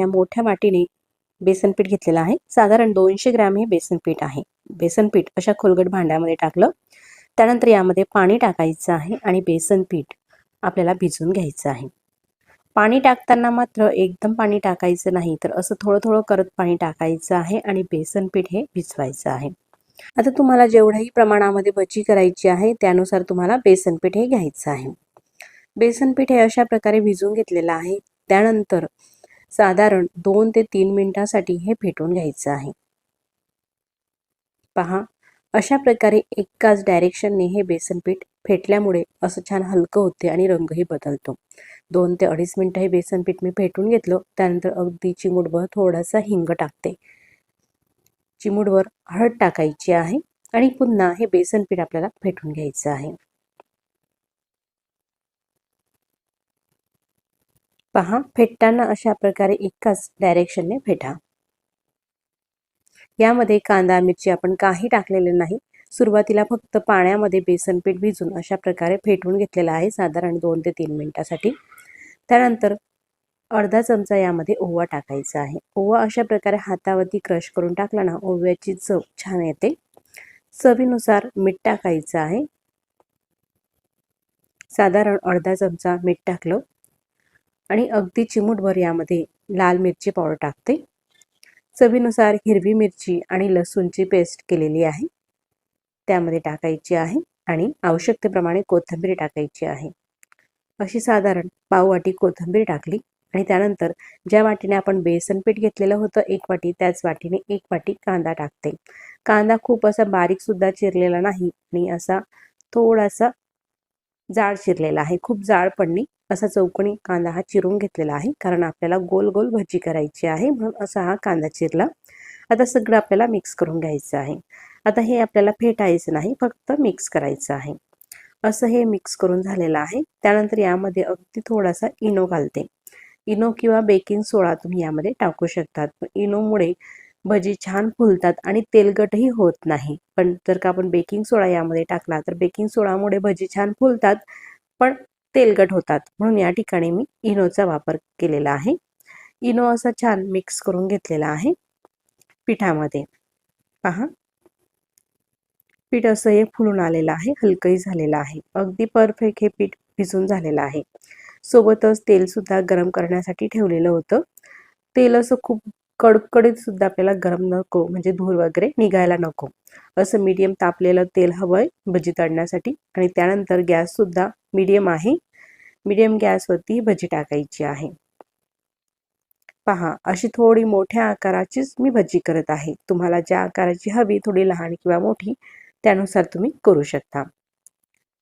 या मोठ्या वाटीने बेसन पीठ घेतलेलं आहे. साधारण दोनशे ग्रॅम हे बेसन पीठ आहे. बेसन पीठ अशा खोलगट भांड्यामध्ये टाकलं. त्यानंतर यामध्ये पाणी टाकायचं आहे आणि बेसन पीठ आपल्याला भिजवून घ्यायचं आहे. पाणी टाकताना मात्र एकदम पाणी टाकायचं नाही तर असं थोडं थोडं करत पाणी टाकायचं आहे आणि बेसन पीठ हे भिजवायचं आहे. आता तुम्हाला जेवढ्याही प्रमाणामध्ये भजी करायची आहे त्यानुसार तुम्हाला बेसन पीठ हे घ्यायचं आहे. बेसन पीठ हे अशा प्रकारे भिजवून घेतलेलं आहे. त्यानंतर साधारण दोन ते तीन मिनिटांसाठी हे फेटून घ्यायचं आहे. पहा अशा प्रकारे एकाच डायरेक्शनने हे बेसन पीठ फेटल्यामुळे असं छान हलकं होते आणि रंगही बदलतो. दोन ते अडीच मिनटं हे बेसन पीठ मी फेटून घेतलं त्यानंतर अगदी चिमूटभर थोडासा हिंग टाकते. चिमूटभर हळद टाकायची आहे आणि पुन्हा हे बेसन पीठ आपल्याला फेटून घ्यायचं आहे. पहा फेटताना अशा प्रकारे एकाच डायरेक्शनने फेटा. यामध्ये कांदा मिरची आपण काही टाकलेले नाही. सुरुवातीला फक्त पाण्यामध्ये बेसन पीठ भिजून अशा प्रकारे फेटून घेतलेलं आहे साधारण दोन ते तीन मिनिटासाठी. त्यानंतर अर्धा चमचा यामध्ये ओवा टाकायचा आहे. ओवा अशा प्रकारे हातावरती क्रश करून टाकला ना ओव्याची चव छान येते. चवीनुसार मीठ टाकायचं आहे. साधारण अर्धा चमचा मीठ टाकलं. आणि अगदी चिमूटभर यामध्ये लाल मिरची पावडर टाकते. चवीनुसार हिरवी मिरची आणि लसूणची पेस्ट केलेली आहे. त्यामध्ये टाकायची आहे आणि आवश्यकतेप्रमाणे कोथिंबीर टाकायची आहे. अशी साधारण पाववाटी कोथिंबीर टाकली आणि त्यानंतर ज्या वाटीने आपण बेसन पीठ घेतलेलं होतं एक वाटी त्याच वाटीने एक वाटी कांदा टाकते. कांदा खूप असा बारीकसुद्धा चिरलेला नाही आणि असा थोडासा जाड चिरलेला आहे. खूप जाड पडणी असा चौकोनी कांदा हा चिरून घेतलेला आहे. कारण आपल्याला गोल गोल भजी करायची आहे म्हणून असा हा कांदा चिरला. आता सगळं आपल्याला मिक्स करून घ्यायचं आहे. आता हे आपल्याला फेटायचं नाही फक्त मिक्स करायचं आहे. असं हे मिक्स करून झालेलं आहे. त्यानंतर यामध्ये अगदी थोडासा इनो घालते. इनो किंवा बेकिंग सोडा तुम्ही यामध्ये टाकू शकतात. इनोमुळे भजी छान फुलतात आणि तेलगटही होत नाही. पण जर का आपण बेकिंग सोडा यामध्ये टाकला तर बेकिंग सोडामुळे भजी छान फुलतात पण तेलगट होतात. म्हणून या ठिकाणी मी इनोचा वापर केलेला आहे. इनो असा छान मिक्स करून घेतलेला आहे पिठामध्ये. पहा. पीठ असं हे फुलून आलेलं आहे हलकंही झालेलं आहे. अगदी परफेक्ट हे पीठ भिजून झालेलं आहे. सोबतच तेल सुद्धा गरम करण्यासाठी ठेवलेलं होतं. तेल असं खूप कडकडीत सुद्धा आपल्याला गरम नको म्हणजे धूर वगैरे निघायला नको. असं मीडियम तापलेलं तेल हवंय भजी तळण्यासाठी. आणि त्यानंतर गॅस सुद्धा मीडियम आहे. मीडियम गॅसवरती भजी टाकायची आहे. पहा अशी थोडी मोठ्या आकाराचीच मी भजी करत आहे. तुम्हाला ज्या आकाराची हवी थोडी लहान किंवा मोठी त्यानुसार तुम्ही करू शकता.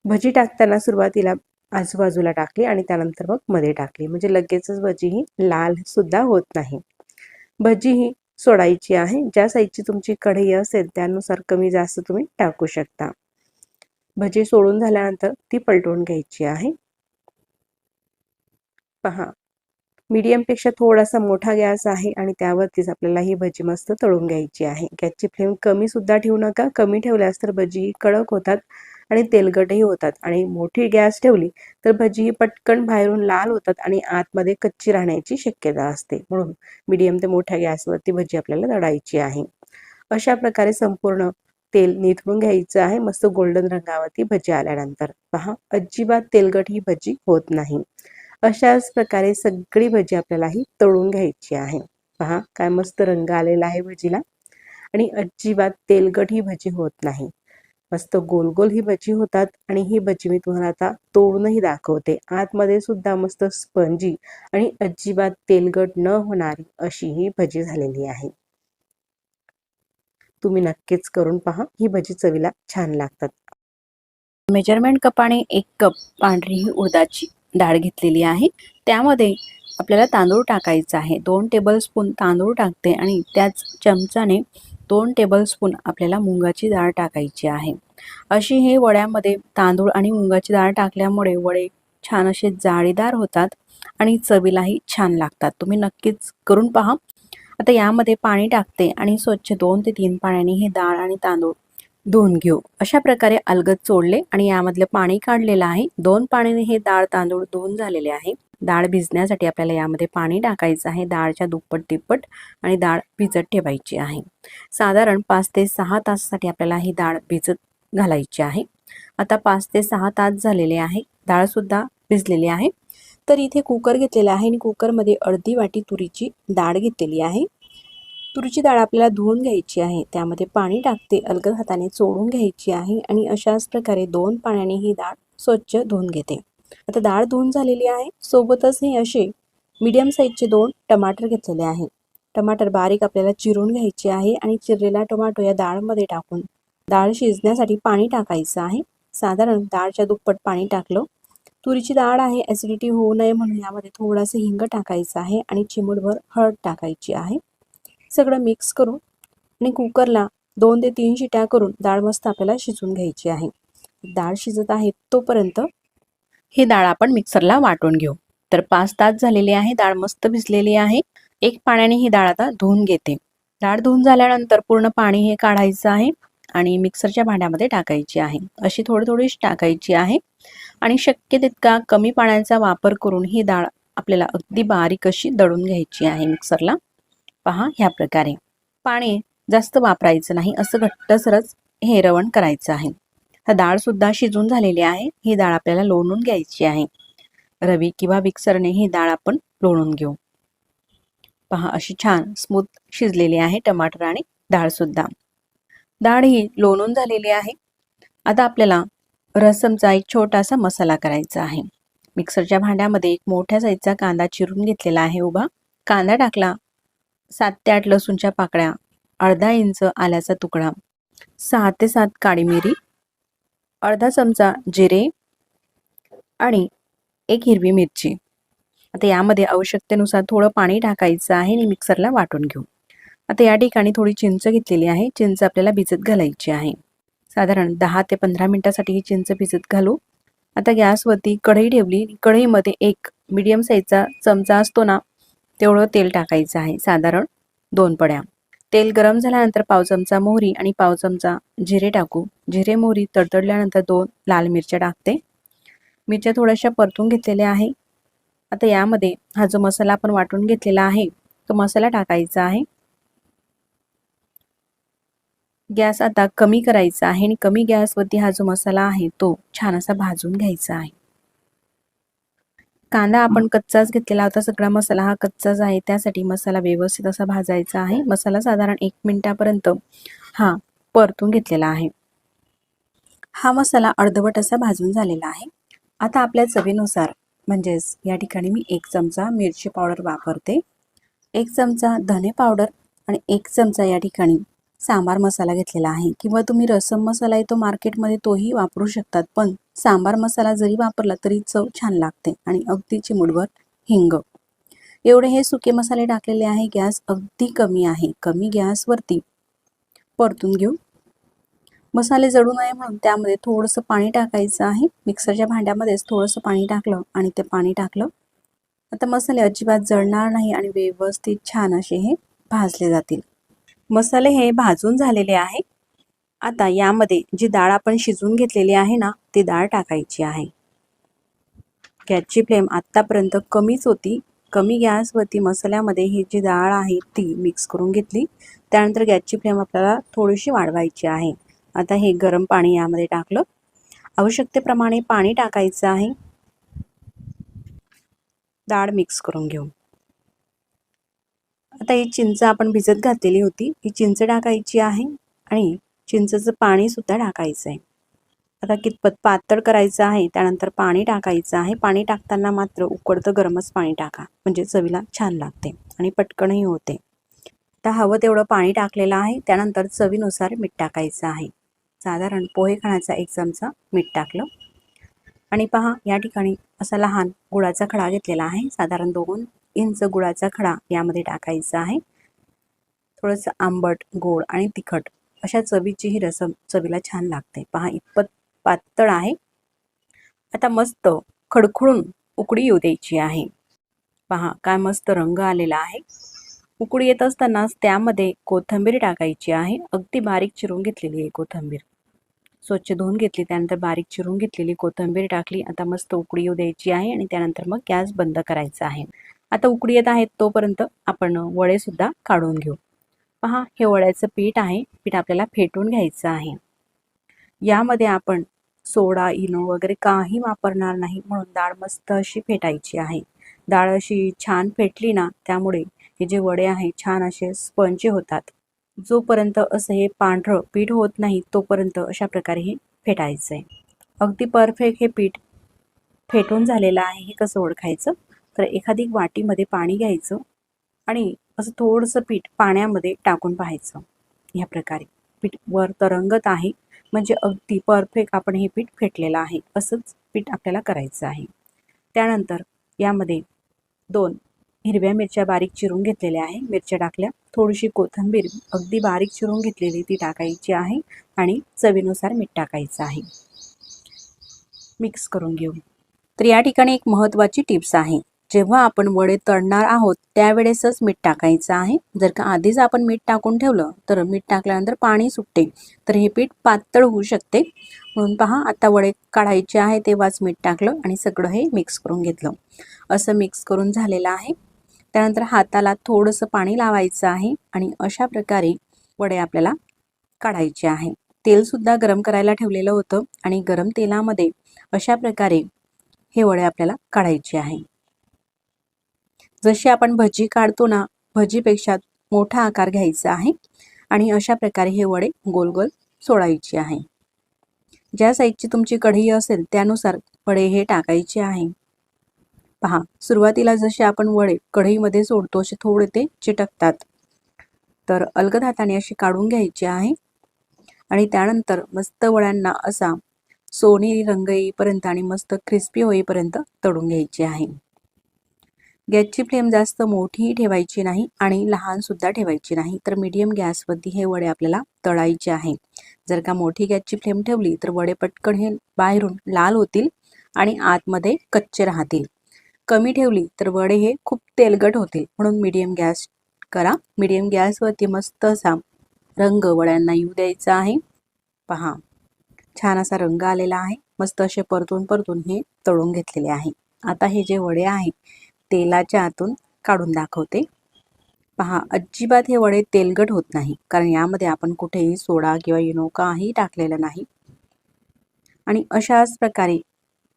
भजी टाकताना सुरुवातीला आजूबाजूला टाकली आणि त्यानंतर मग मध्ये टाकली. म्हणजे लगेचच भजी ही लाल सुद्धा होत नाही. भजी ही सोडायची आहे. ज्या साईजची तुमची कढई असेल त्यानुसार कमी जास्त तुम्ही टाकू शकता. भजी सोडून झाल्यानंतर ती पलटवून घ्यायची आहे. पहा. मीडियमपेक्षा थोडासा मोठा गॅस आहे आणि त्यावरतीच आपल्याला ही भजी मस्त तळून घ्यायची आहे. गॅसची फ्लेम कमी सुद्धा ठेवू नका. कमी ठेवल्यास तर भजी कडक होतात. आणि तेलगटही होतात. आणि मोठी गॅस ठेवली तर भजी पटकन बाहेरून लाल होतात आणि आतमध्ये कच्ची राहण्याची शक्यता असते. म्हणून मीडियम ते मोठ्या गॅसवरती भजी आपल्याला तळायची आहे. अशा प्रकारे संपूर्ण तेल निथळून घ्यायचं आहे. मस्त गोल्डन रंगावरती भजी आल्यानंतर. पहा अजिबात तेलगट ही भजी होत नाही. अशाच प्रकारे सगळी भजी आपल्याला ही तळून घ्यायची आहे. पहा काय मस्त रंग आलेला आहे भजीला. आणि अजिबात तेलगट ही भजी होत नाही. मस्त गोल गोल ही भजी होतात आणि ही भजी मी तुम्हाला आता तोडूनही दाखवते. आतमध्ये सुद्धा मस्त स्पंजी आणि अजिबात तेलगट न होणारी अशी ही भजी झालेली आहे. तुम्ही नक्कीच करून पहा ही भजी चवीला छान लागतात. मेजरमेंट कपाने एक कप पांढरी ही उडदाची डाळ घेतलेली आहे. त्यामध्ये आपल्याला तांदूळ टाकायचा आहे. दोन टेबलस्पून तांदूळ टाकते आणि त्याच चमचाने दोन टेबलस्पून आपल्याला मुंगाची डाळ टाकायची आहे. अशी हे वड्यामध्ये तांदूळ आणि मुंगाची डाळ टाकल्यामुळे वडे छान असे जाळीदार होतात आणि चवीलाही छान लागतात. तुम्ही नक्कीच करून पहा. आता यामध्ये पाणी टाकते आणि स्वच्छ दोन ते तीन पाण्याने हे डाळ आणि तांदूळ धुवून घेऊ. अशा प्रकारे अलगद चोडले आणि यामधलं पाणी काढलेलं आहे. दोन पाण्याने हे डाळ तांदूळ धुवून झालेले आहे. डाळ भिजण्यासाठी आपल्याला यामध्ये पाणी टाकायचं आहे. डाळच्या दुप्पट तिप्पट आणि डाळ भिजत ठेवायची आहे. साधारण पाच ते सहा तासासाठी आपल्याला ही डाळ भिजत घालायची आहे. आता पाच ते सहा तास झालेले आहे. डाळसुद्धा भिजलेली आहे. तर इथे कुकर घेतलेला आहे आणि कुकरमध्ये अर्धी वाटी तुरीची डाळ घेतलेली आहे. तुरीची डाळ आपल्याला धुवून घ्यायची आहे. त्यामध्ये पाणी टाकते अलगद हाताने चोळून घ्यायची आहे आणि अशाच प्रकारे दोन पाण्याने ही डाळ स्वच्छ धुवून घेते. आता डाळ धुवून झालेली आहे. सोबतच हे असे मीडियम साईजचे दोन टमाटर घेतलेले आहे. टमाटर बारीक आपल्याला चिरून घ्यायचे आहे आणि चिरलेला टोमॅटो या डाळमध्ये टाकून डाळ शिजण्यासाठी पाणी टाकायचं आहे. साधारण डाळच्या दुप्पट पाणी टाकलं. तुरीची डाळ आहे ॲसिडिटी होऊ नये म्हणून यामध्ये थोडंसं हिंग टाकायचं आहे आणि चिमूटभर हळद टाकायची आहे. सगळं मिक्स करून आणि कुकरला दोन ते तीन शिट्या करून डाळ मस्त आपल्याला शिजवून घ्यायची आहे. डाळ शिजत आहे तोपर्यंत ही डाळ आपण मिक्सरला वाटून घेऊ. तर पाच तास झालेली आहे डाळ मस्त भिजलेली आहे. एक पाण्याने ही डाळ आता धुवून घेते. डाळ धुवून झाल्यानंतर पूर्ण पाणी हे काढायचं आहे. आणि मिक्सरच्या भांड्यामध्ये टाकायची आहे. अशी थोडी थोडीशी टाकायची आहे. आणि शक्य तितका कमी पाण्याचा वापर करून ही डाळ आपल्याला अगदी बारीक अशी दळून घ्यायची आहे मिक्सरला पहा ह्या प्रकारे. पाणी जास्त वापरायचं नाही असं घट्टसरच हे रवण करायचं आहे. हा डाळ सुद्धा शिजून झालेली आहे. ही डाळ आपल्याला लोणून घ्यायची आहे. रवी किंवा मिक्सरने ही डाळ आपण लोणून घेऊ. पहा अशी छान स्मूथ शिजलेली आहे टमाटर आणि डाळ सुद्धा. डाळ ही लोणून झालेली आहे. आता आपल्याला रसमचा एक छोटासा मसाला करायचा आहे. मिक्सरच्या भांड्यामध्ये एक मोठ्या साईजचा कांदा चिरून घेतलेला आहे उभा. कांदा टाकला. सात ते आठ लसूणच्या पाकळ्या अर्धा इंच आल्याचा तुकडा. सहा ते सात काळी मिरी. अर्धा चमचा जिरे. आणि एक हिरवी मिरची. आता यामध्ये आवश्यकतेनुसार थोडं पाणी टाकायचं आहे आणि मिक्सरला वाटून घेऊ. आता या ठिकाणी थोडी चिंच घेतलेली आहे. चिंच आपल्याला भिजत घालायची आहे. साधारण दहा ते पंधरा मिनिटासाठी ही चिंच भिजत घालू. आता गॅसवरती कढई ठेवली. कढईमध्ये एक मीडियम साईजचा चमचा असतो ना तेवढं तेल टाकायचं आहे. साधारण दोन पड्या. तेल गरम झाल्यानंतर पाव चमचा मोहरी आणि पाव चमचा जिरे टाकू. जिरे मोहरी तडतडल्यानंतर दोन लाल मिरच्या टाकते. मिरच्या थोड्याशा परतून घेतलेल्या आहे. आता यामध्ये हा जो मसाला आपण वाटून घेतलेला आहे तो मसाला टाकायचा आहे. गॅस आता कमी करायचा आहे आणि कमी गॅसवरती हा जो मसाला आहे तो छान असा भाजून घ्यायचा आहे. कांदा आपण कच्चाच घेतलेला होता सगळा मसाला हा कच्चाच आहे त्यासाठी मसाला व्यवस्थित असा भाजायचा आहे. मसाला साधारण एक मिनिटापर्यंत हा परतून घेतलेला आहे. हा मसाला अर्धवट असा भाजून झालेला आहे. आता आपल्या चवीनुसार म्हणजेच या ठिकाणी मी एक चमचा मिरची पावडर वापरते. एक चमचा धने पावडर आणि एक चमचा या ठिकाणी सांबार मसाला घेतलेला आहे. किंवा तुम्ही रसम मसाला येतो मार्केटमध्ये तोही वापरू शकतात. पण सांबार मसाला जरी वापरला तरी चव छान लागते आणि अगदी चिमुडभर हिंग. एवढे हे सुके मसाले टाकलेले आहे. गॅस अगदी कमी आहे. कमी गॅसवरती परतून घेऊ मसाले जळू नये म्हणून त्यामध्ये थोडंसं पाणी टाकायचं आहे. मिक्सरच्या भांड्यामध्येच थोडंसं पाणी टाकलं आणि ते पाणी टाकलं. आता मसाले अजिबात जळणार नाही आणि व्यवस्थित छान असे हे भाजले जातील. मसाले हे भाजून झालेले आहे. आता यामध्ये जी डाळ आपण शिजवून घेतलेली आहे ना ती डाळ टाकायची आहे. गॅसची फ्लेम आत्तापर्यंत कमीच होती. कमी गॅसवरती मसाल्यामध्ये ही जी डाळ आहे ती मिक्स करून घेतली. त्यानंतर गॅसची फ्लेम आपल्याला थोडीशी वाढवायची आहे. आता हे गरम पाणी यामध्ये टाकलं. आवश्यकतेप्रमाणे पाणी टाकायचं आहे. डाळ मिक्स करून घेऊ आता ही चिंच आपण भिजत घातलेली होती. ही चिंच टाकायची आहे आणि चिंचचं पाणीसुद्धा टाकायचं आहे. आता कितपत पातळ करायचं आहे त्यानंतर पाणी टाकायचं आहे. पाणी टाकताना मात्र उकडतं गरमच पाणी टाका. म्हणजे चवीला छान लागते आणि पटकनही होते. तर हवं तेवढं पाणी टाकलेलं आहे. त्यानंतर चवीनुसार मीठ टाकायचं आहे. साधारण पोहे खाण्याचा एक चमचा मीठ टाकलं. आणि पहा या ठिकाणी असा लहान गुळाचा खडा घेतलेला आहे. साधारण दोन इंच गुळाचा खडा यामध्ये टाकायचा आहे. थोडंसं आंबट गोड आणि तिखट अशा चवीची ही रसम चवीला छान लागते. पहा इतपत पातळ आहे. आता मस्त खडखडून उकडी येऊ द्यायची आहे. पहा काय मस्त रंग आलेला आहे. उकडी येत असतानाच त्यामध्ये कोथिंबीर टाकायची आहे. अगदी बारीक चिरून घेतलेली आहे कोथिंबीर. स्वच्छ धुवून घेतली त्यानंतर बारीक चिरून घेतलेली कोथिंबीर टाकली. आता मस्त उकडी येऊ द्यायची आहे आणि त्यानंतर मग गॅस बंद करायचा आहे. आता उकडी येत आहेत तोपर्यंत आपण वडे सुद्धा काढून घेऊ. पहा हे वड्याचं पीठ आहे. पीठ आपल्याला फेटून घ्यायचं आहे. यामध्ये आपण सोडा इनो वगैरे काही वापरणार नाही म्हणून डाळ मस्त अशी फेटायची आहे. डाळ अशी छान फेटली ना त्यामुळे हे जे वडे आहे छान असे स्पंजी होतात. जोपर्यंत असं हे पांढरं पीठ होत नाही तोपर्यंत अशा प्रकारे हे फेटायचं आहे अगदी परफेक्ट हे पीठ फेटून झालेलं आहे. हे कसं ओळखायचं? तर एखादी वाटीमध्ये पाणी घ्यायचं आणि असं थोडंसं पीठ पाण्यामध्ये टाकून पाहायचं. ह्या प्रकारे. पीठ वर तरंगत आहे. म्हणजे अगदी परफेक्ट आपण हे पीठ फेटलेलं आहे. असंच पीठ आपल्याला करायचं आहे. त्यानंतर यामध्ये दोन हिरव्या मिरच्या बारीक चिरून घेतलेल्या आहे. मिरच्या टाकल्या. थोडीशी कोथिंबीर अगदी बारीक चिरून घेतलेली ती टाकायची आहे आणि चवीनुसार मीठ टाकायचं आहे. मिक्स करून घेऊ. तर या ठिकाणी एक महत्त्वाची टिप्स आहे. जेव्हा आपण वडे तळणार आहोत त्यावेळेसच मीठ टाकायचं आहे. जर का आधीच आपण मीठ टाकून ठेवलं तर मीठ टाकल्यानंतर पाणी सुटते. तर हे पीठ पातळ होऊ शकते. म्हणून पहा आता वडे काढायचे आहे तेव्हाच मीठ टाकलं आणि सगळं हे मिक्स करून घेतलं. असं मिक्स करून झालेलं आहे. त्यानंतर हाताला थोडंसं पाणी लावायचं आहे आणि अशा प्रकारे वडे आपल्याला काढायचे आहे. तेलसुद्धा गरम करायला ठेवलेलं होतं आणि गरम तेलामध्ये अशा प्रकारे हे वडे आपल्याला काढायचे आहे. जशी आपण भजी काढतो ना भजीपेक्षा मोठा आकार घ्यायचा आहे आणि अशा प्रकारे हे वडे गोल गोल सोडायचे आहे. ज्या साईजची तुमची कढई असेल त्यानुसार वडे हे टाकायचे आहे. पहा सुरुवातीला जसे आपण वडे कढईमध्ये सोडतो असे थोडे ते चिटकतात. तर अलगद हाताने अशी काढून घ्यायची आहे. आणि त्यानंतर मस्त वड्यांना असा सोनेरी रंग येईपर्यंत आणि मस्त क्रिस्पी होईपर्यंत तळून घ्यायची आहे. गॅसची फ्लेम जास्त मोठीही ठेवायची नाही आणि लहान सुद्धा ठेवायची नाही. तर मीडियम गॅसवरती हे वडे आपल्याला तळायचे आहे. जर का मोठी गॅसची फ्लेम ठेवली तर वडे पटकन हे बाहेरून लाल होतील आणि आतमध्ये कच्चे राहतील. कमी ठेवली तर वडे हे खूप तेलगट होतील. म्हणून मीडियम गॅस करा. मीडियम गॅसवरती मस्त असा रंग वड्यांना येऊ द्यायचा आहे. पहा छान असा रंग आलेला आहे. मस्त असे परतून परतून हे तळून घेतलेले आहे. आता हे जे वडे आहे तेलाच्या आतून काढून दाखवते. पहा अजिबात हे वडे तेलगट होत नाही कारण यामध्ये आपण कुठेही सोडा किंवा इनो काही टाकलेलं नाही. आणि अशाच प्रकारे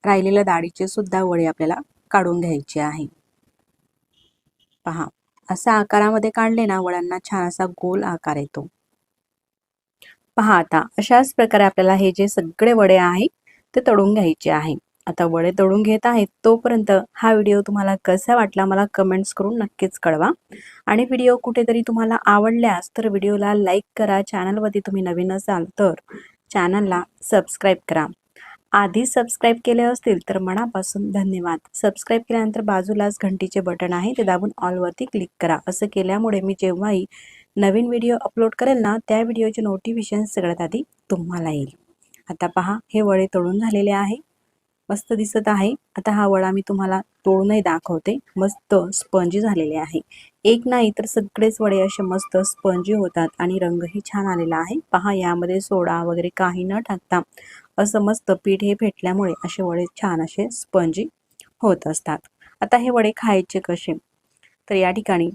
राहिलेल्या डाळीचे सुद्धा वडे आपल्याला काढून घ्यायचे आहे. पहा असा आकारामध्ये काढले ना वड्यांना छान असा गोल आकार येतो. पहा आता अशाच प्रकारे आपल्याला हे जे सगळे वडे आहे ते तळून घ्यायचे आहे. आता वडे तळून घेत आहेत तोपर्यंत हा व्हिडिओ तुम्हाला कसा वाटला मला कमेंट्स करून नक्कीच कळवा. आणि व्हिडिओ कुठेतरी तुम्हाला आवडल्यास तर व्हिडिओला लाईक करा चॅनलवरती तुम्ही नवीन असाल तर चॅनलला सबस्क्राईब करा. आधी सबस्क्राईब केले असतील तर मनापासून धन्यवाद. सबस्क्राईब केल्यानंतर बाजूलाच घंटीचे बटन आहे ते दाबून ऑलवरती क्लिक करा. असं केल्यामुळे मी जेव्हाही नवीन व्हिडिओ अपलोड करेल ना त्या व्हिडिओचे नोटिफिकेशन सगळ्यात आधी तुम्हाला येईल. आता पहा हे वडे तळून झालेले आहे. मस्त दिसत आहे. आता हा वडा मी तुम्हाला तोडूनही दाखवते. मस्त स्पंजी झालेले आहे. एक नाही तर सगळेच वडे असे मस्त स्पंजी होतात आणि रंगही छान आलेला आहे. पहा यामध्ये सोडा वगैरे काही न टाकता असं मस्त पीठ हे फेटल्यामुळे असे वडे छान असे स्पंजी होत असतात. आता हे वडे खायचे कसे? तर या ठिकाणी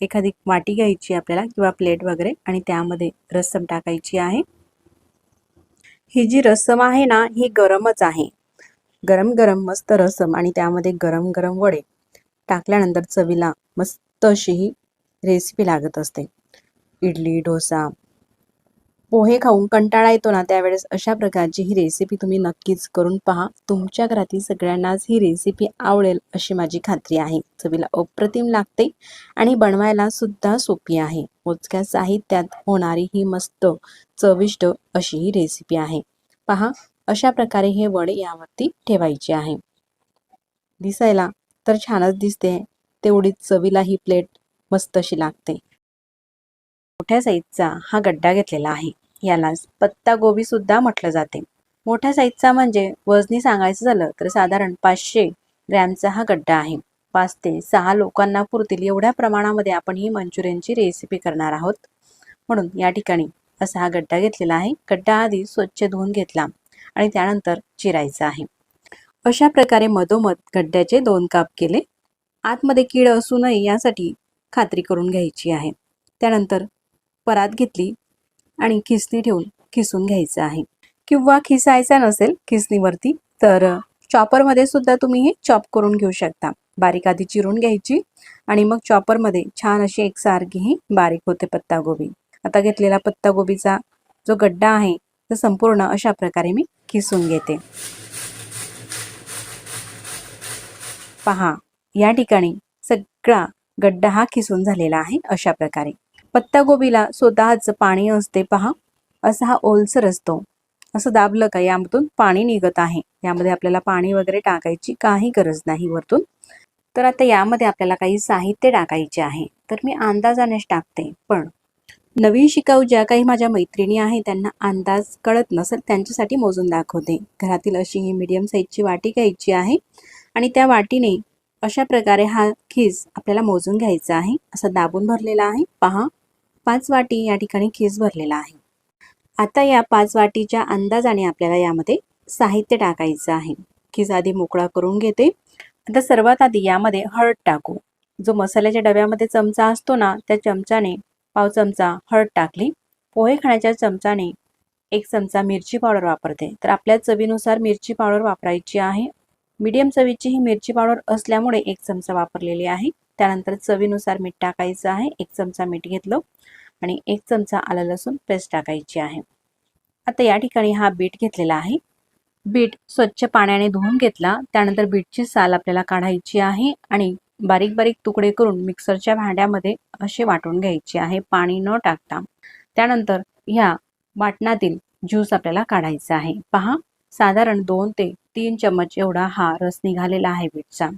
एखादी वाटी घ्यायची आपल्याला किंवा प्लेट वगैरे आणि त्यामध्ये रस्सम टाकायची आहे. ही जी रस्सम आहे ना ही गरमच आहे. गरम गरम मस्त रसम आणि त्यामध्ये गरम गरम वडे टाकल्यानंतर चवीला मस्त अशी ही रेसिपी लागत असते. इडली डोसा पोहे खाऊन कंटाळा येतो ना त्यावेळेस अशा प्रकारची ही रेसिपी तुम्ही नक्कीच करून पहा. तुमच्या घरातील सगळ्यांनाच ही रेसिपी आवडेल अशी माझी खात्री आहे. चवीला अप्रतिम लागते आणि बनवायला सुद्धा सोपी आहे. मोजक्या साहित्यात होणारी ही मस्त चविष्ट अशी ही रेसिपी आहे. पहा अशा प्रकारे हे वड यावरती ठेवायचे आहे. दिसायला तर छानच दिसते. तेवढीच चवीला ही प्लेट मस्त अशी लागते. मोठ्या साईजचा हा गड्डा घेतलेला आहे. यालाच पत्ता गोबी सुद्धा म्हटलं जाते. मोठ्या साईजचा म्हणजे वजनी सांगायचं झालं तर साधारण पाचशे ग्रॅमचा हा गड्डा आहे. पाच ते सहा लोकांना पुरतील एवढ्या प्रमाणामध्ये आपण ही मंचुरियनची रेसिपी करणार आहोत. म्हणून या ठिकाणी असा हा गड्डा घेतलेला आहे. गड्डा आधी स्वच्छ धुवून घेतला. आणि त्यानंतर चिरायचं आहे. अशा प्रकारे मधोमध गड्ड्याचे दोन काप केले. आतमध्ये कीड असू नये यासाठी खात्री करून घ्यायची आहे. त्यानंतर परात घेतली आणि खिसणी ठेवून खिसून घ्यायचं आहे. किंवा खिसायचा नसेल खिसणीवरती तर चॉपरमध्ये सुद्धा तुम्ही हे चॉप करून घेऊ शकता. बारीक आधी चिरून घ्यायची आणि मग चॉपरमध्ये छान अशी एकसारखी ही बारीक होते पत्तागोबी. आता घेतलेला पत्तागोबीचा जो गड्डा आहे तो संपूर्ण अशा प्रकारे मी खिसून घेते. पहा या ठिकाणी सगळा गड्डा हा खिसून झालेला आहे अशा प्रकारे. पत्तागोबीला स्वतःच पाणी असते पहा असा हा ओलसर असतो. असं दाबलं का यामधून पाणी निघत आहे. यामध्ये आपल्याला पाणी वगैरे टाकायची काही गरज नाही वरतून. तर आता यामध्ये आपल्याला काही साहित्य टाकायचे आहे. तर मी अंदाजानेच टाकते पण नवीन शिकाऊ ज्या काही माझ्या मैत्रिणी आहे त्यांना अंदाज कळत नसेल त्यांच्यासाठी मोजून दाखवते. घरातील अशी ही मीडियम साईजची वाटी घ्यायची आहे आणि त्या वाटीने अशा प्रकारे हा खीस आपल्याला मोजून घ्यायचा आहे. असा दाबून भरलेला आहे. पहा पाच वाटी या ठिकाणी खीस भरलेला आहे. आता या पाच वाटीच्या अंदाजाने आपल्याला यामध्ये साहित्य टाकायचं आहे. खीस आधी मोकळा करून घेते. आता सर्वात आधी यामध्ये हळद टाकू. जो मसाल्याच्या डब्यामध्ये चमचा असतो ना त्या चमचाने पाव चमचा हळद टाकली. पोहे खाण्याच्या चमचाने एक चमचा मिरची पावडर वापरते. तर आपल्या चवीनुसार मिरची पावडर वापरायची आहे. मीडियम चवीची ही मिरची पावडर असल्यामुळे एक चमचा वापरलेली आहे. त्यानंतर चवीनुसार मीठ टाकायचं आहे. एक चमचा मीठ घेतलं आणि एक चमचा आलं लसूण पेस्ट टाकायची आहे. आता या ठिकाणी हा बीट घेतलेला आहे. बीट स्वच्छ पाण्याने धुवून घेतला. त्यानंतर बीटची साल आपल्याला काढायची आहे आणि बारीक बारीक तुकडे करून मिक्सरच्या भांड्यामध्ये असे वाटून घ्यायचे आहे. पाणी न टाकता. त्यानंतर ह्या वाटणातील ज्यूस आपल्याला काढायचा आहे. पहा साधारण दोन ते तीन चमच एवढा हा रस निघालेला आहे बीटचा.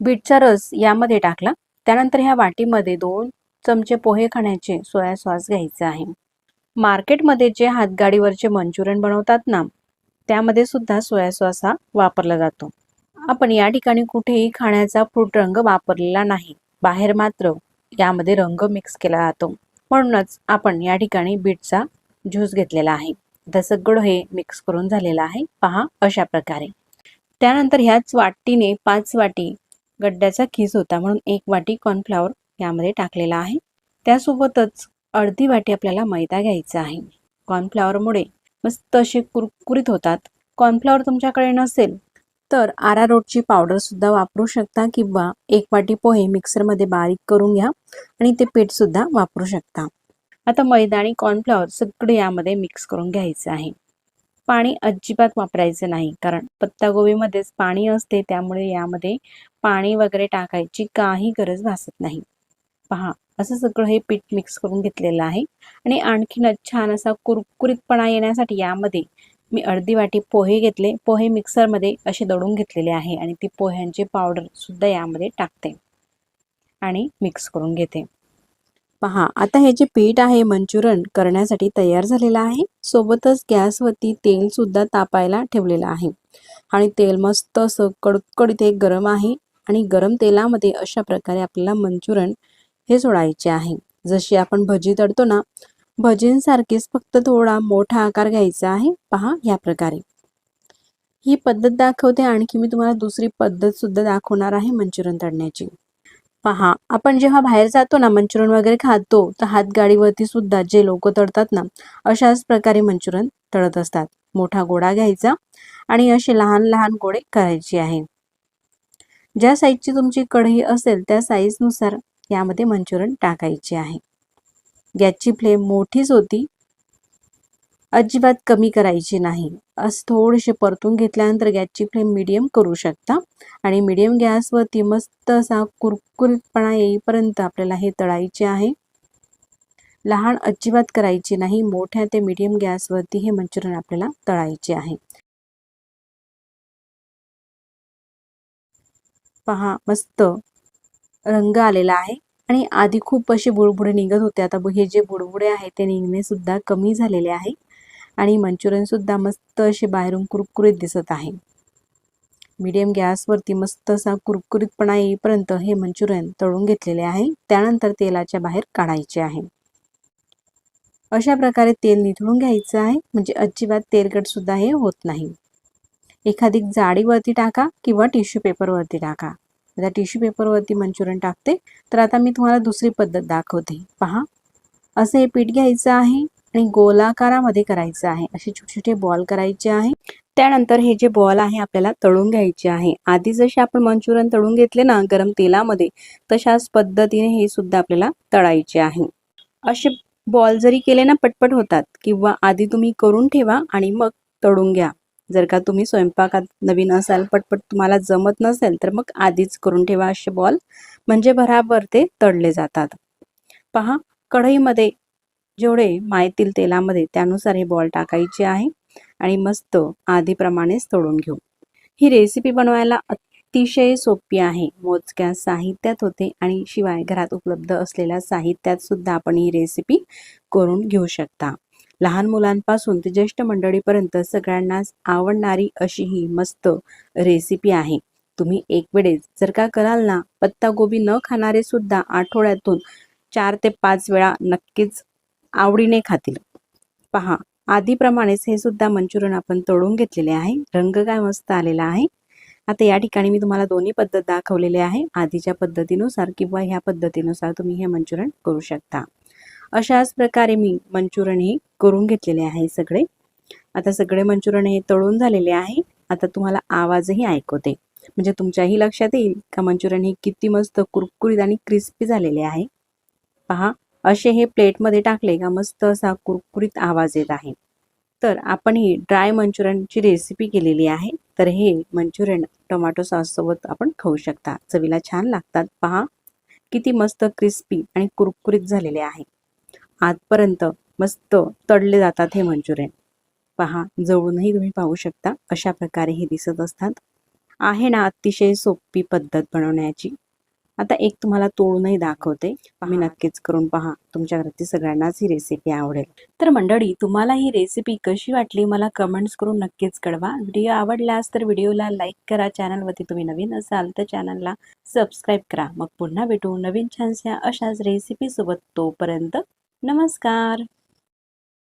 बीटचा रस यामध्ये टाकला. त्यानंतर ह्या वाटीमध्ये दोन चमचे पोहे खाण्याचे सोया सॉस घ्यायचे आहे. मार्केटमध्ये जे हातगाडीवरचे मंचुरियन बनवतात ना त्यामध्ये सुद्धा सोया सॉस हा वापरला जातो. आपण या ठिकाणी कुठेही खाण्याचा फ्रूट रंग वापरलेला नाही. बाहेर मात्र यामध्ये रंग मिक्स केला जातो. म्हणूनच आपण या ठिकाणी बीटचा ज्यूस घेतलेला आहे. आता सगळं हे मिक्स करून झालेलं आहे. पहा अशा प्रकारे. त्यानंतर ह्याच वाटीने पाच वाटी गड्ड्याचा खीस होता म्हणून एक वाटी कॉर्नफ्लॉवर यामध्ये टाकलेला आहे. त्यासोबतच अर्धी वाटी आपल्याला मैदा घ्यायचा आहे. कॉर्नफ्लॉवरमुळे मस्त असे कुरकुरीत होतात. कॉर्नफ्लॉवर तुमच्याकडे नसेल तर आरारोटची पावडर सुद्धा वापरू शकता किंवा एक वाटी पोहे मिक्सरमध्ये बारीक करून घ्या आणि ते पीठ सुद्धा वापरू शकता. आता मैदा आणि कॉर्नफ्लॉवर सगळे यामध्ये मिक्स करून घ्यायचं आहे. पाणी अजिबात वापरायचं नाही कारण पत्तागोबीमध्येच पाणी असते त्यामुळे यामध्ये पाणी वगैरे टाकायची काही गरज भासत नाही. पहा असं सगळं हे पीठ मिक्स करून घेतलेलं आहे. आणि आणखीनच छान असा कुरकुरीतपणा येण्यासाठी यामध्ये मी अर्धी वाटी पोहे घेतले. पोहे मिक्सरमध्ये असे दळून घेतलेले आहे आणि ती पोह्यांची पावडर सुद्धा यामध्ये टाकते आणि मिक्स करून घेते. पहा आता हे जे पीठ आहे मंचुरन करण्यासाठी तयार झालेलं आहे. सोबतच गॅसवरती तेल सुद्धा तापायला ठेवलेलं आहे. आणि तेल मस्त असं कडकडीत एक गरम आहे आणि गरम तेलामध्ये अशा प्रकारे आपल्याला मंचुरन हे सोडायचे आहे. जशी आपण भजी तळतो ना भजींसारखीच फक्त थोडा मोठा आकार घ्यायचा आहे. पहा या प्रकारे. ही पद्धत दाखवते. आणखी मी तुम्हाला दुसरी पद्धत सुद्धा दाखवणार आहे मंचुरियन तळण्याची. पहा आपण जेव्हा बाहेर जातो ना मंचुरियन वगैरे खातो तर हातगाडीवरती सुद्धा जे लोक तळतात ना अशाच प्रकारे मंचुरियन तळत असतात. मोठा गोडा घ्यायचा आणि असे लहान लहान गोळे करायचे आहे. ज्या साईजची तुमची कढई असेल त्या साईजनुसार यामध्ये मंचुरियन टाकायचे आहे. गॅसची फ्लेम मोठीच होती. अजिबात कमी करायची नाही. असं थोडेसे परतून घेतल्यानंतर गॅसची फ्लेम मीडियम करू शकता. आणि मीडियम गॅसवरती मस्त असा कुरकुरीतपणा येईपर्यंत आपल्याला हे तळायचे आहे. लहान अजिबात करायची नाही. मोठ्या ते मीडियम गॅसवरती हे मंचुरियन आपल्याला तळायचे आहे. पहा मस्त रंग आलेला आहे. आणि आधी खूप असे बुडबुडे निघत होते. आता हे जे बुडबुडे आहेत ते निघणे सुद्धा कमी झालेले आहे. आणि मंचुरियन सुद्धा मस्त असे बाहेरून कुरकुरीत दिसत आहे. मीडियम गॅसवरती मस्त असा कुरकुरीतपणा येईपर्यंत हे मंचुरियन तळून घेतलेले आहे. त्यानंतर तेलाच्या बाहेर काढायचे आहे. अशा प्रकारे तेल निथळून घ्यायचं आहे. म्हणजे अजिबात तेलकट सुद्धा हे होत नाही. एखादी जाडीवरती टाका किंवा टिश्यू पेपरवरती टाका. आता टिश्यू पेपरवरती मंचुरियन टाकते. तर आता मी तुम्हाला दुसरी पद्धत दाखवते. पहा. असं हे पीठ घ्यायचं आहे आणि गोलाकारामध्ये करायचं आहे. असे छोटे छोटे बॉल करायचे आहे. त्यानंतर हे जे बॉल आहे आपल्याला तळून घ्यायचे आहे. आधी जसे आपण मंचुरियन तळून घेतले ना गरम तेलामध्ये तशाच पद्धतीने हे सुद्धा आपल्याला तळायचे आहे. असे बॉल जरी केले ना पटपट होतात. किंवा आधी तुम्ही करून ठेवा आणि मग तळून घ्या. जर का तुम्ही स्वयंपाकात नवीन असाल पटपट तुम्हाला जमत नसेल तर मग आधीच करून ठेवा असे बॉल. म्हणजे भराभर ते तळले जातात. पहा कढईमध्ये जेवढे मायतील तेलामध्ये त्यानुसार हे बॉल टाकायचे आहे आणि मस्त आधीप्रमाणेच तळून घेऊ. ही रेसिपी बनवायला अतिशय सोपी आहे. मोजक्या साहित्यात होते आणि शिवाय घरात उपलब्ध असलेल्या साहित्यात सुद्धा आपण ही रेसिपी करून घेऊ शकता. लहान मुलांपासून ते ज्येष्ठ मंडळीपर्यंत सगळ्यांनाच आवडणारी अशी ही मस्त रेसिपी आहे. तुम्ही एक वेळेस जर का कराल ना पत्ता गोबी न खाणारे सुद्धा आठवड्यातून चार ते पाच वेळा नक्कीच आवडीने खातील. पहा आधीप्रमाणेच हे सुद्धा मंचुरियन आपण तळून घेतलेले आहे. रंग काय मस्त आलेला आहे. आता या ठिकाणी मी तुम्हाला दोन्ही पद्धत दाखवलेले आहे. आधीच्या पद्धतीनुसार किंवा ह्या पद्धतीनुसार तुम्ही हे मंचुरियन करू शकता. अशाच प्रकारे मी मंचुरियन हे करून घेतलेले आहे सगळे. आता सगळे मंचुरियन हे तळून झालेले आहे. आता तुम्हाला आवाजही ऐकवते. म्हणजे तुमच्याही लक्षात येईल का मंचुरियन हे किती मस्त कुरकुरीत आणि क्रिस्पी झालेले आहे. पहा असे हे प्लेटमध्ये टाकले का मस्त असा कुरकुरीत आवाज येत आहे. तर आपण ही ड्राय मंचुरियनची रेसिपी केलेली आहे. तर हे मंचुरियन टोमॅटो सॉससोबत आपण खाऊ शकता. चवीला छान लागतात. पहा किती मस्त क्रिस्पी आणि कुरकुरीत झालेले आहे. आजपर्यंत मस्त तळले जातात हे मंचुरियन पहा जवळूनही तुम्ही पाहू शकता अशा प्रकारे हे दिसत असतात. आहे ना अतिशय सोपी पद्धत बनवण्याची. आता एक तुम्हाला तोडूनही दाखवते. मी नक्कीच करून पहा. तुमच्या घरातील सगळ्यांनाच ही रेसिपी आवडेल. तर मंडळी तुम्हाला ही रेसिपी कशी वाटली मला कमेंट्स करून नक्कीच कळवा. व्हिडिओ आवडल्यास तर व्हिडिओला लाईक करा. चॅनलवरती तुम्ही नवीन असाल तर चॅनलला सबस्क्राईब करा. मग पुन्हा भेटू नवीन छानशा अशाच रेसिपी सोबत तोपर्यंत नमस्कार.